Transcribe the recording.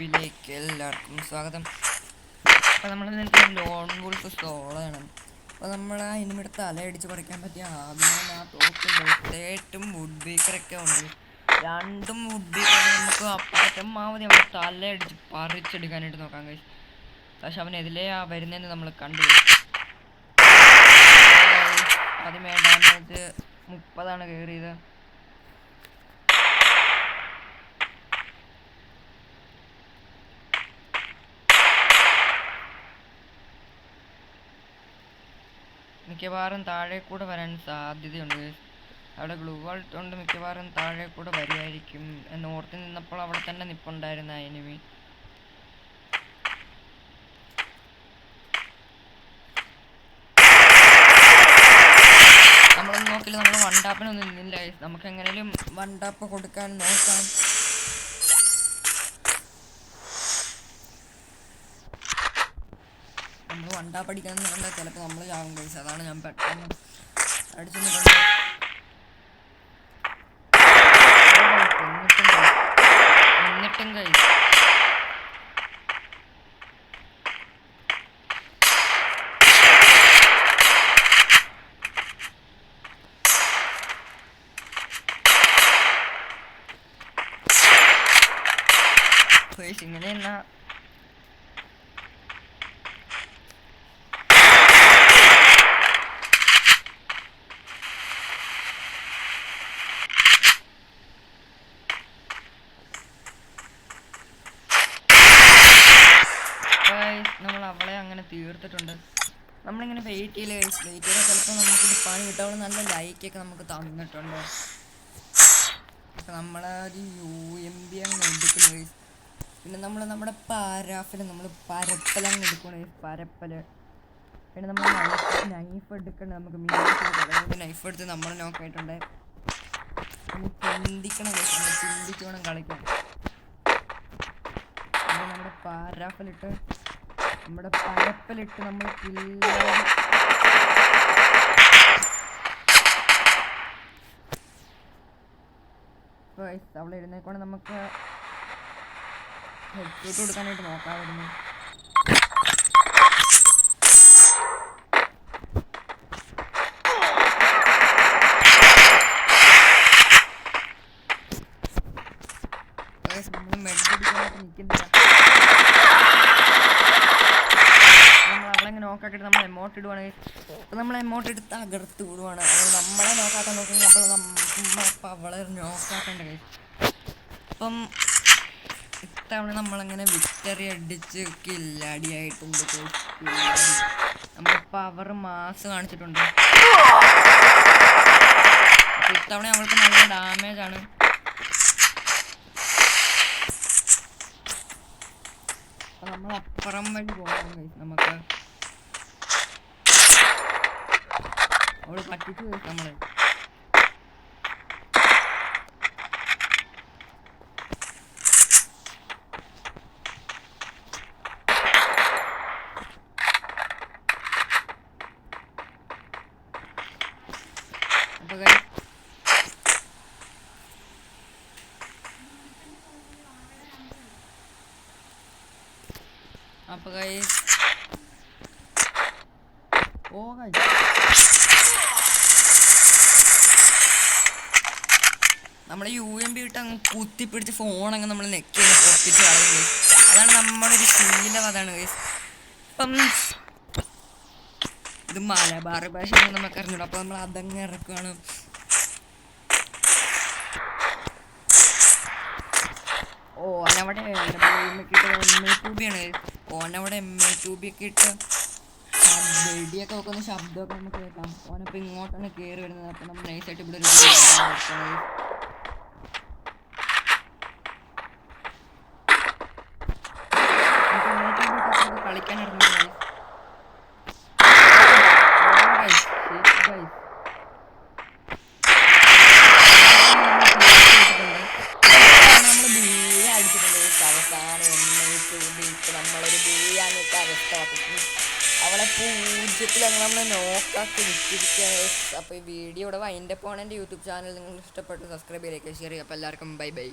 യൂട്യൂബിലേക്ക് എല്ലാവർക്കും സ്വാഗതം. അപ്പോൾ നമ്മൾ നിൽക്കുന്ന ലോൺ വുൾഫ് സോളാണ് അപ്പോൾ നമ്മൾ അതിനുമിടെ തലയടിച്ച് പറിക്കാൻ പറ്റിയ ആദ്യം ആ തോക്കുണ്ട് തേട്ടും വുഡ് ബീക്കറൊക്കെ ഉണ്ട്. രണ്ടും വുഡ് ബീക്കർ നമുക്ക് പരമാവധി നമ്മൾ തലയടിച്ച് പറിച്ചെടുക്കാനായിട്ട് നോക്കാം കഴിച്ചു പക്ഷെ അവൻ ആ വരുന്നതെന്ന് നമ്മൾ കണ്ടു. ആദ്യമേ ഡാമേജ് മുപ്പതാണ് കയറിയത് മിക്കവാറും താഴെ കൂടെ വരാൻ സാധ്യതയുണ്ട്. അവിടെ ഗ്ലൂ വാൾട്ട് കൊണ്ട് മിക്കവാറും താഴെ കൂടെ വരുമായിരിക്കും എന്ന് ഓർത്ത് നിന്നപ്പോൾ അവിടെ തന്നെ നിപ്പുണ്ടായിരുന്ന എനിമി നമ്മൾ നോക്കില്ല. നമ്മൾ വൺ ടാപ്പിനൊന്നും നിന്നില്ല. നമുക്ക് എങ്ങനെയും വൺ ടാപ്പ് കൊടുക്കാൻ നോക്കാം. നമ്മൾ വണ്ടാ പറഞ്ഞാൽ ചിലപ്പോൾ നമ്മൾ ചാവും കഴിച്ചു അതാണ് ഞാൻ പെട്ടെന്ന് അടിച്ചു എന്നിട്ടും കഴിച്ചു ഇങ്ങനെ എന്നാ Guys, നമ്മൾ അവളെ അങ്ങനെ തീർത്തിട്ടുണ്ട്. നമ്മളിങ്ങനെ വെയിറ്റ് ചെയ്യില്ല വെയിറ്റ് ചെയ്താൽ ചിലപ്പോൾ നമുക്ക് പണി കിട്ടാവുള്ള നല്ല ലൈക്കൊക്കെ നമുക്ക് തന്നിട്ടുണ്ട്. അപ്പം നമ്മളൊരു യു എം ബി അങ്ങ് എടുക്കുന്നു. പിന്നെ നമ്മൾ നമ്മുടെ പാരാഫിൽ നമ്മൾ പരപ്പൽ അങ്ങ് എടുക്കണം പരപ്പൽ പിന്നെ നമ്മൾ നൈഫ് എടുക്കണം നമുക്ക് മീൻ നൈഫ് എടുത്ത് നമ്മൾ നോക്കായിട്ടുണ്ട് ചിന്തിക്കണം guys, കളിക്കണം നമ്മുടെ പാരാഫിലിട്ട് നമ്മുടെ പരപ്പലിട്ട് നമ്മൾ അവളെ എഴുന്നേക്കൊണ്ട് നമുക്ക് ഹെഡ്ഷൂട്ട് കൊടുക്കാനായിട്ട് നോക്കാമായിരുന്നു നമ്മൾ മെഡ് അടിക്കാനായിട്ട് നിൽക്കുന്നില്ല നമ്മൾ നോക്കാക്കിട്ട് നമ്മൾ എമോട്ട് ഇടുവാണെങ്കിൽ നമ്മൾ എമോട്ട് എടുത്ത് അകർത്ത് വിടുവാണ്. നമ്മളെ നോക്കാക്കാൻ നോക്കുമ്പോൾ നമ്മൾ നമ്മളിപ്പോൾ അവളെ നോക്കാക്കണ്ട അപ്പം ഇത്തവണ നമ്മളങ്ങനെ വിക്ടറി അടിച്ച് കില്ലാടിയായിട്ടുണ്ട്. നമ്മൾ പവർ മാസ് കാണിച്ചിട്ടുണ്ട്. ഇത്തവണ നമ്മൾക്ക് നല്ല ഡാമേജ് ആണ്. നമ്മൾ അപ്പുറം വഴി പോകണം. നമുക്ക്. അവൾ പറ്റിച്ചു നമ്മൾ അപ്പൊ guys, അപ്പൊ ഓ guys നമ്മുടെ യു എം ബി ഇട്ട് അങ്ങ് കുത്തിപ്പിടിച്ച് ഫോൺ അങ്ങ് നമ്മൾ നെക്കി അങ്ങ് പൊട്ടിച്ച് കളയുന്നത് അതാണ് നമ്മുടെ ഒരു ശീലം അതാണ്. ഇപ്പം ഇത് മലബാർ ഭാഷ നമുക്ക് അറിഞ്ഞൂടാ. അപ്പൊ നമ്മൾ അതങ്ങ് ഇറക്കുകയാണ് ഓനവിടെ എം എ ടു ബി ആണ്. ഓനവിടെ എം എ ടു ബി ഒക്കെ ഇട്ട് വെടിയൊക്കെ വെക്കുന്ന ശബ്ദമൊക്കെ നമുക്ക് കേൾക്കാം. ഓനപ്പോൾ ഇങ്ങോട്ടാണ് കയറി വരുന്നത്. അപ്പോൾ നമ്മൾ നൈസായിട്ട് ഇവിടെ ഒരു അവസ്ഥ അപ്പം അവളെ അപ്പോൾ ഈ വീഡിയോ ഇവിടെ വൈൻഡപ്പ് ആണ് എന്റെ യൂട്യൂബ് ചാനൽ. നിങ്ങൾ ഇഷ്ടപ്പെട്ട് സബ്സ്ക്രൈബ് ഷെയർ ശരി അപ്പോൾ എല്ലാവർക്കും ബൈ ബൈ.